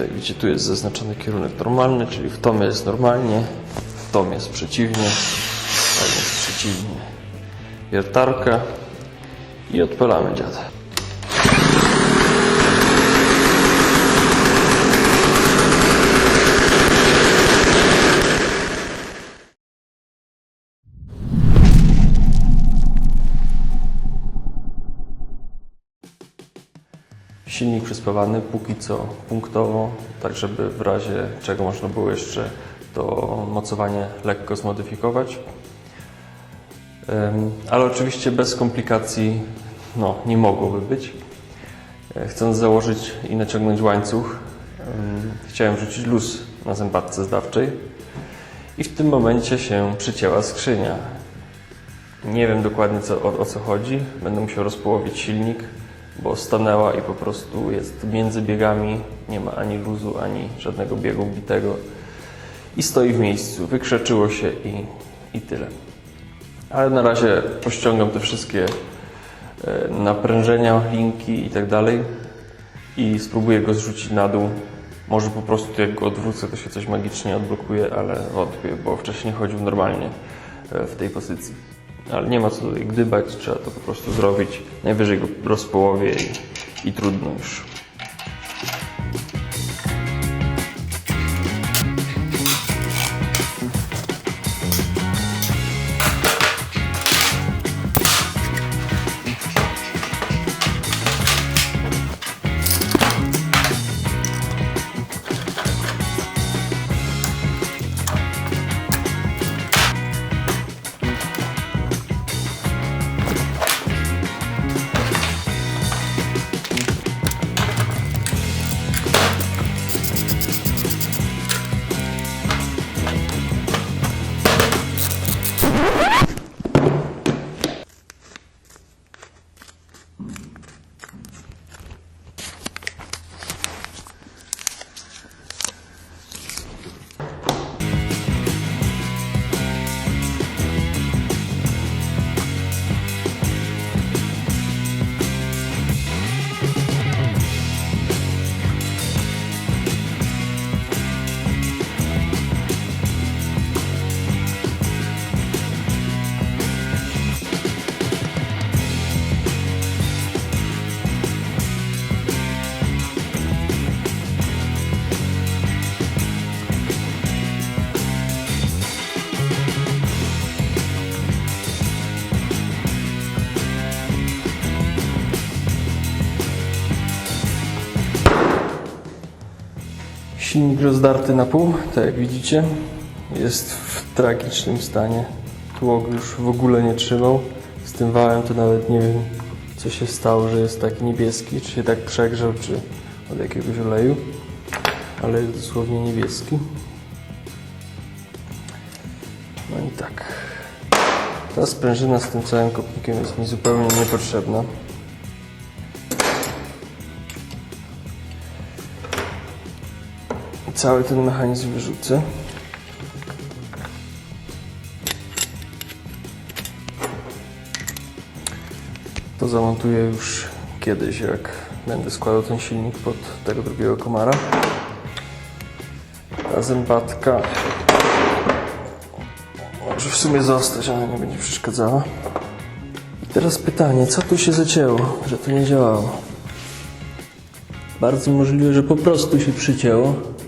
Tutaj widzicie, tu jest zaznaczony kierunek normalny, czyli w tom jest normalnie, w tom jest przeciwnie, tak jest przeciwnie. Wiertarka i odpalamy dziada. Silnik przyspawany póki co punktowo, tak żeby w razie czego można było jeszcze to mocowanie lekko zmodyfikować. Ale oczywiście bez komplikacji no, nie mogłoby być. E, Chcąc założyć i naciągnąć łańcuch, em, chciałem wrzucić luz na zębatce zdawczej i w tym momencie się przycięła skrzynia. Nie wiem dokładnie co, o, o co chodzi. Będę musiał rozpołowić silnik, bo stanęła i po prostu jest między biegami. Nie ma ani luzu, ani żadnego biegu bitego. I stoi w miejscu. Wykrzeczyło się i, i tyle. Ale na razie pościągam te wszystkie e, naprężenia, linki i tak dalej i spróbuję go zrzucić na dół. Może po prostu jak go odwrócę, to się coś magicznie odblokuje, ale wątpię, bo wcześniej chodził normalnie e, w tej pozycji. Ale nie ma co tutaj gdybać, trzeba to po prostu zrobić. Najwyżej go rozpołowię i, i trudno już. Silnik rozdarty na pół, tak jak widzicie. Jest w tragicznym stanie. Tłok już w ogóle nie trzymał. Z tym wałem to nawet nie wiem, co się stało, że jest taki niebieski. Czy się tak przegrzał, czy od jakiegoś oleju. Ale jest dosłownie niebieski. No i tak. Ta sprężyna z tym całym kopnikiem jest mi zupełnie niepotrzebna. Cały ten mechanizm wyrzucę. To zamontuję już kiedyś, jak będę składał ten silnik pod tego drugiego komara. Ta zębatka może w sumie zostać, ale nie będzie przeszkadzała. I teraz pytanie, co tu się zacięło, że to nie działało? Bardzo możliwe, że po prostu się przycięło.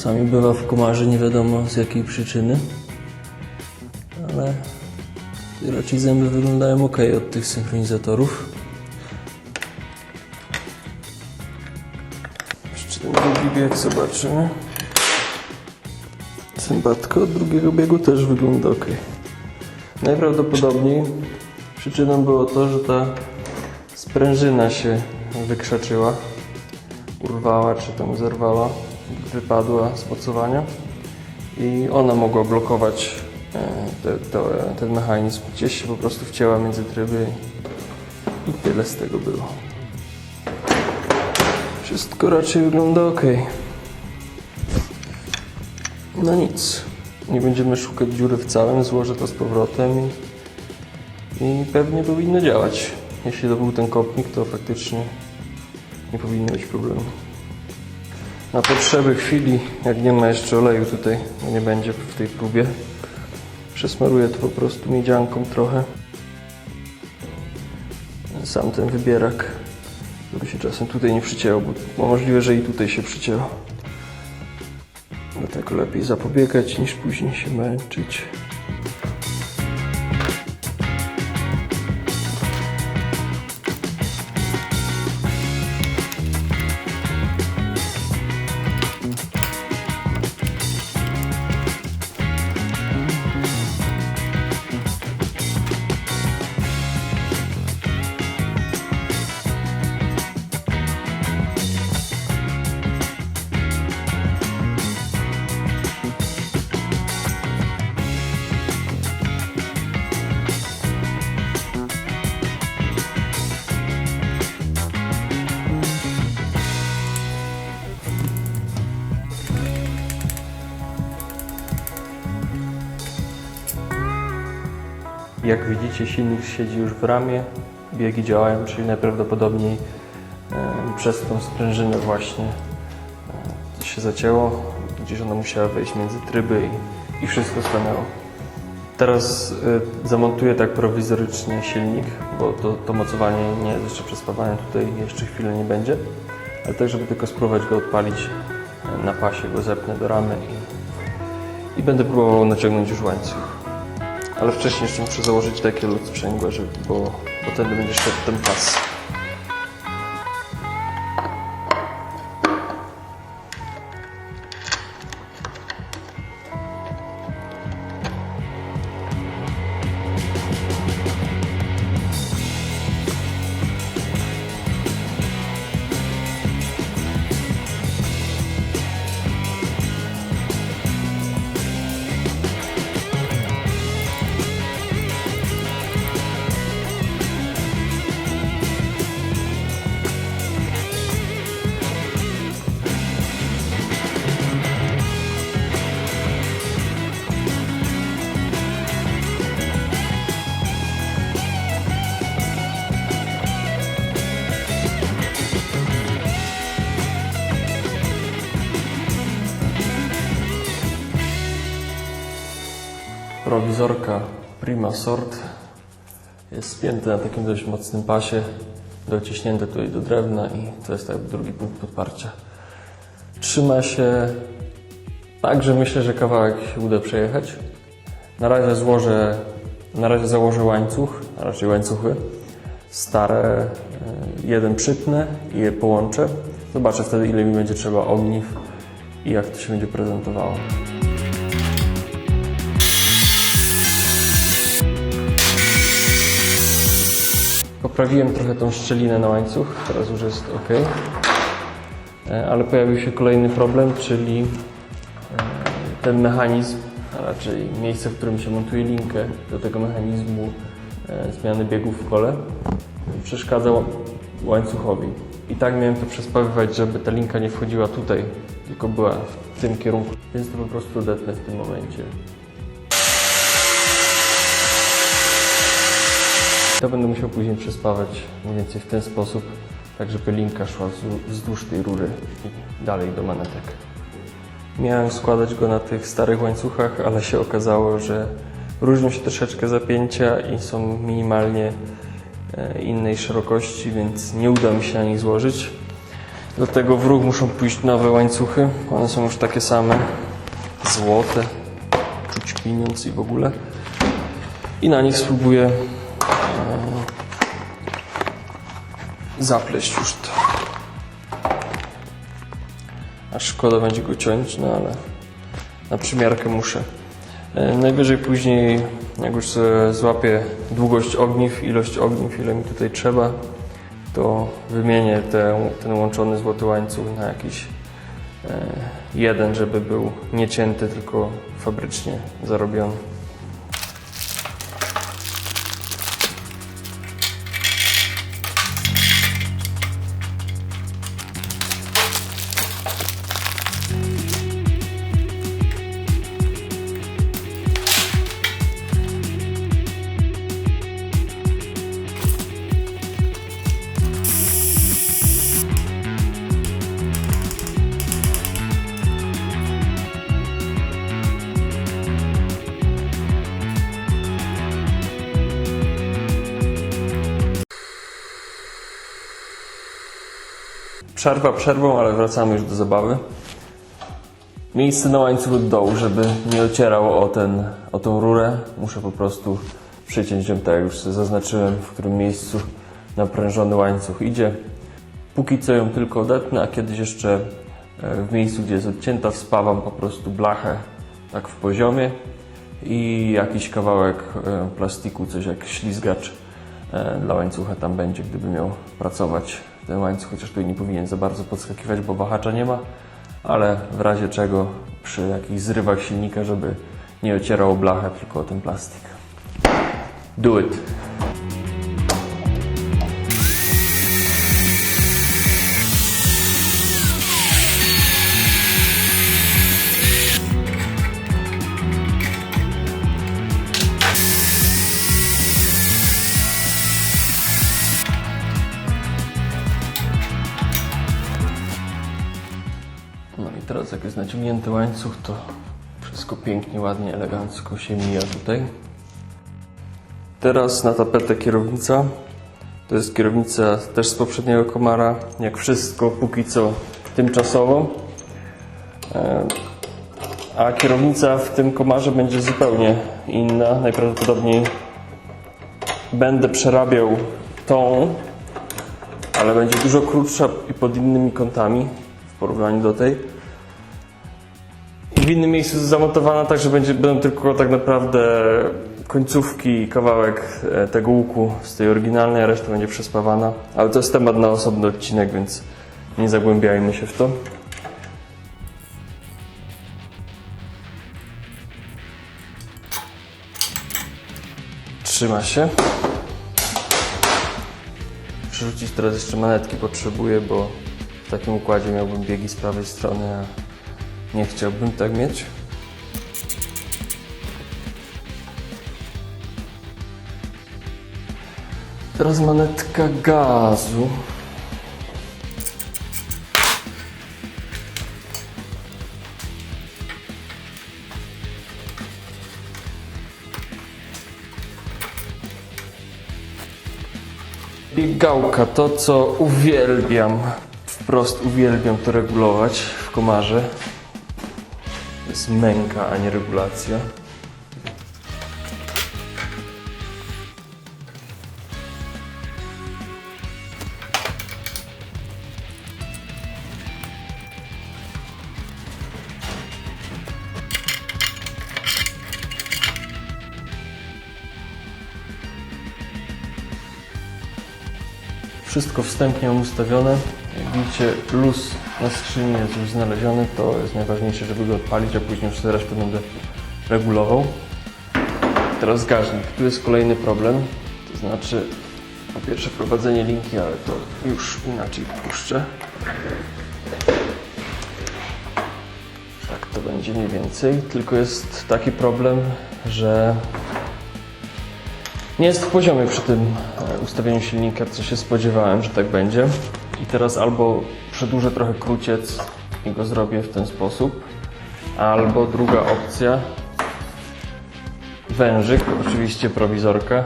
Czasami bywa w komarze, nie wiadomo z jakiej przyczyny. Ale raczej zęby wyglądają ok od tych synchronizatorów. Jeszcze ten drugi bieg zobaczymy. Zębatka od drugiego biegu też wygląda ok. Najprawdopodobniej przyczyną było to, że ta sprężyna się wykrzaczyła, urwała czy tam zerwała, wypadła z mocowania i ona mogła blokować e, te, te, ten mechanizm. Gdzieś się po prostu wcięła między tryby i tyle z tego było. Wszystko raczej wygląda ok. No nic. Nie będziemy szukać dziury w całym, złożę to z powrotem i, i pewnie powinno działać. Jeśli to był ten kopnik, to faktycznie nie powinno być problemu. Na potrzeby chwili, jak nie ma jeszcze oleju tutaj, nie będzie w tej próbie, przesmaruję to po prostu miedzianką trochę. Sam ten wybierak, żeby się czasem tutaj nie przycięło, bo możliwe, że i tutaj się przycięło. Dlatego lepiej zapobiegać niż później się męczyć. Jak widzicie, silnik siedzi już w ramie, biegi działają, czyli najprawdopodobniej e, przez tą sprężynę właśnie e, się zacięło, gdzieś ona musiała wejść między tryby i, i wszystko stanęło. Teraz e, zamontuję tak prowizorycznie silnik, bo to, to mocowanie nie jest jeszcze przespawane, tutaj jeszcze chwilę nie będzie, ale tak, żeby tylko spróbować go odpalić na pasie, go zepnę do ramy i, i będę próbował naciągnąć już łańcuch. Ale wcześniej jeszcze muszę założyć takie lód sprzęgłe, żeby, bo, ten będzie szedł ten pas. Prowizorka Prima Sort jest spięty na takim dość mocnym pasie, dociśnięte tutaj do drewna i to jest tak drugi punkt podparcia. Trzyma się tak, że myślę, że kawałek uda przejechać. Na razie złożę, na razie założę łańcuch, a raczej łańcuchy stare, e, jeden przytnę i je połączę. Zobaczę wtedy ile mi będzie trzeba ogniw i jak to się będzie prezentowało. Poprawiłem trochę tą szczelinę na łańcuch, teraz już jest ok. E, Ale pojawił się kolejny problem, czyli e, ten mechanizm, a raczej miejsce, w którym się montuje linkę do tego mechanizmu e, zmiany biegów w kole, przeszkadza ła- łańcuchowi. I tak miałem to przespawywać, żeby ta linka nie wchodziła tutaj, tylko była w tym kierunku. Więc to po prostu odetnę w tym momencie. To będę musiał później przespawać mniej więcej w ten sposób, tak żeby linka szła wzdłuż- tej rury i dalej do manetek. Miałem składać go na tych starych łańcuchach, ale się okazało, że różnią się troszeczkę zapięcia i są minimalnie e, innej szerokości, więc nie uda mi się na nich złożyć. Dlatego w ruch muszą pójść nowe łańcuchy. One są już takie same, złote, czuć pieniądz i w ogóle. I na nich spróbuję zapleść już to. A szkoda będzie go ciąć, no ale na przymiarkę muszę. E, Najwyżej później, jak już złapię długość ogniw, ilość ogniw, ile mi tutaj trzeba, to wymienię te, ten łączony złoty łańcuch na jakiś e, jeden, żeby był nie cięty, tylko fabrycznie zarobiony. Przerwa przerwą, ale wracamy już do zabawy. Miejsce na łańcuch od dołu, żeby nie ocierał o, ten, o tą rurę, muszę po prostu przyciąć ją tak, jak już zaznaczyłem, w którym miejscu naprężony łańcuch idzie. Póki co ją tylko odetnę, a kiedyś jeszcze e, w miejscu, gdzie jest odcięta, wspawam po prostu blachę tak w poziomie i jakiś kawałek e, plastiku, coś jak ślizgacz e, dla łańcucha tam będzie, gdyby miał pracować ten łańcuch, chociaż tutaj nie powinien za bardzo podskakiwać, bo wahacza nie ma, ale w razie czego przy jakichś zrywach silnika, żeby nie ocierał blachę, tylko o ten plastik. Do it! Naciągnięty łańcuch, to wszystko pięknie, ładnie, elegancko się mija tutaj. Teraz na tapetę kierownica. To jest kierownica też z poprzedniego komara. Jak wszystko, póki co tymczasowo. E, A kierownica w tym komarze będzie zupełnie inna. Najprawdopodobniej będę przerabiał tą, ale będzie dużo krótsza i pod innymi kątami w porównaniu do tej. W innym miejscu zamontowana tak, że będzie, będą tylko tak naprawdę końcówki i kawałek e, tego łuku z tej oryginalnej, a reszta będzie przespawana. Ale to jest temat na osobny odcinek, więc nie zagłębiajmy się w to. Trzyma się. Przerzucić teraz jeszcze manetki potrzebuję, bo w takim układzie miałbym biegi z prawej strony, a nie chciałbym tak mieć. Teraz manetka gazu. Biegałka, to co uwielbiam, wprost uwielbiam to regulować w komarze. Jest męka, a nie regulacja. Wszystko wstępnie ustawione. Jak widzicie, luz na skrzyni jest już znaleziony. To jest najważniejsze, żeby go odpalić, a później już resztę będę regulował. Teraz gaźnik. Tu jest kolejny problem. To znaczy, po pierwsze prowadzenie linki, ale to już inaczej puszczę. Tak to będzie mniej więcej. Tylko jest taki problem, że nie jest w poziomie przy tym e, ustawieniu silnika, co się spodziewałem, że tak będzie. I teraz albo przedłużę trochę króciec i go zrobię w ten sposób, albo druga opcja, wężyk, oczywiście prowizorka,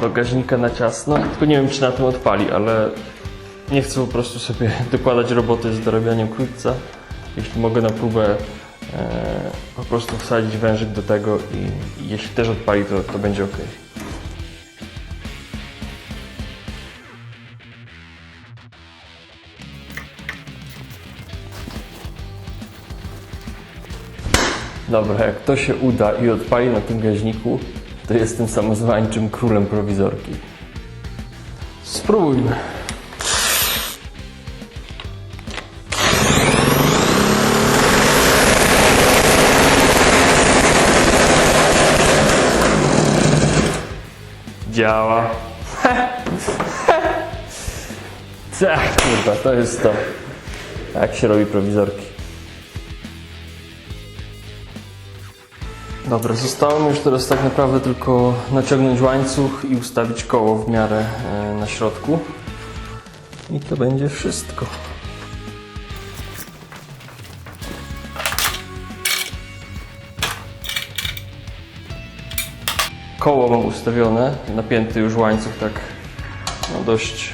do gaźnika na ciasno. Tylko nie wiem, czy na tym odpali, ale nie chcę po prostu sobie dokładać roboty z dorabianiem krótca. Jeśli mogę na próbę e, po prostu wsadzić wężyk do tego i, i jeśli też odpali, to, to będzie ok. Dobra, jak to się uda i odpali na tym gaźniku, to jestem samozwańczym królem prowizorki. Spróbujmy. Działa. Tak, kurwa, to jest to. Jak się robi prowizorki. Dobra, zostało mi już teraz tak naprawdę tylko naciągnąć łańcuch i ustawić koło w miarę e, na środku. I to będzie wszystko. Koło mam ustawione, napięty już łańcuch tak no dość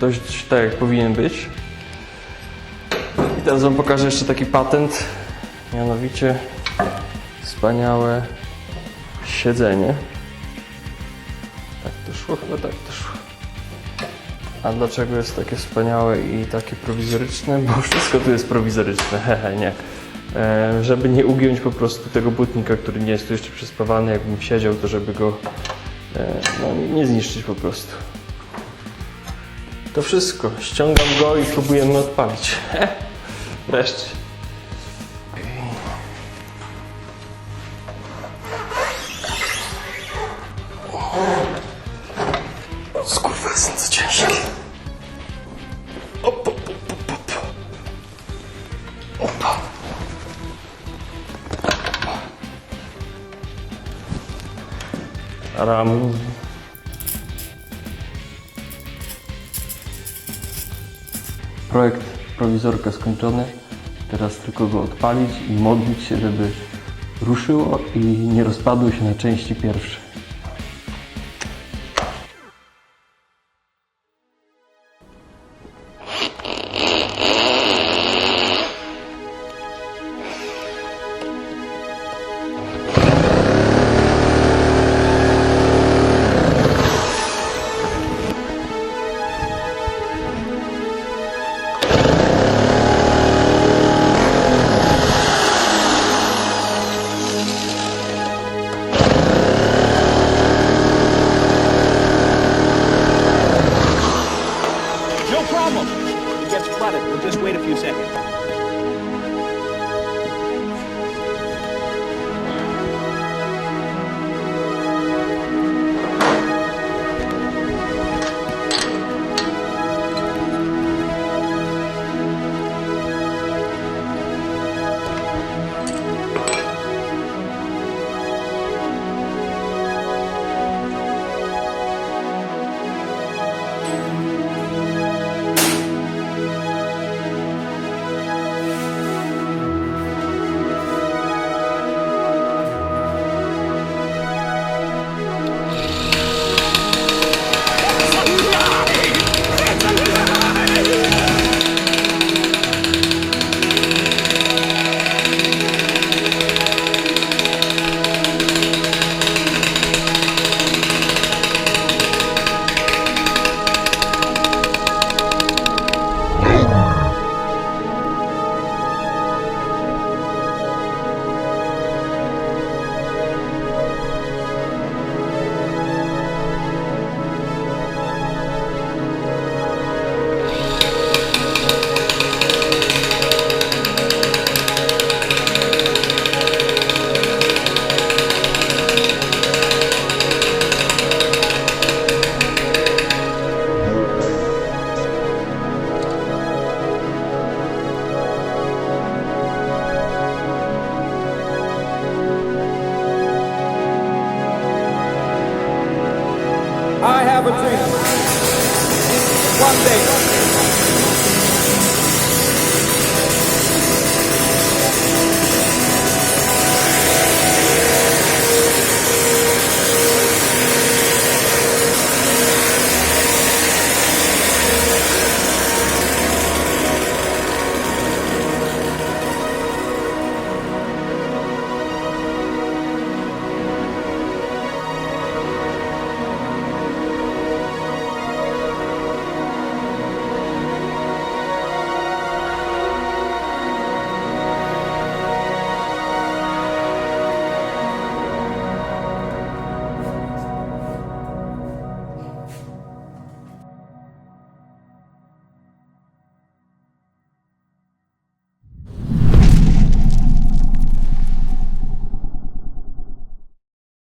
dość tak jak powinien być. I teraz Wam pokażę jeszcze taki patent, mianowicie wspaniałe siedzenie. Tak to szło, chyba tak to szło. A dlaczego jest takie wspaniałe i takie prowizoryczne? Bo wszystko tu jest prowizoryczne, hehe, nie. E, żeby nie ugiąć po prostu tego butnika, który nie jest tu jeszcze przyspawany, jakbym siedział, to żeby go e, no, nie- nie zniszczyć po prostu. To wszystko. Ściągam go i próbujemy odpalić. Wreszcie. Ciężkie. Op, op, op, op, op. Opa. Ram. Projekt prowizorka skończony. Teraz tylko go odpalić i modlić się, żeby ruszyło i nie rozpadło się na części pierwsze.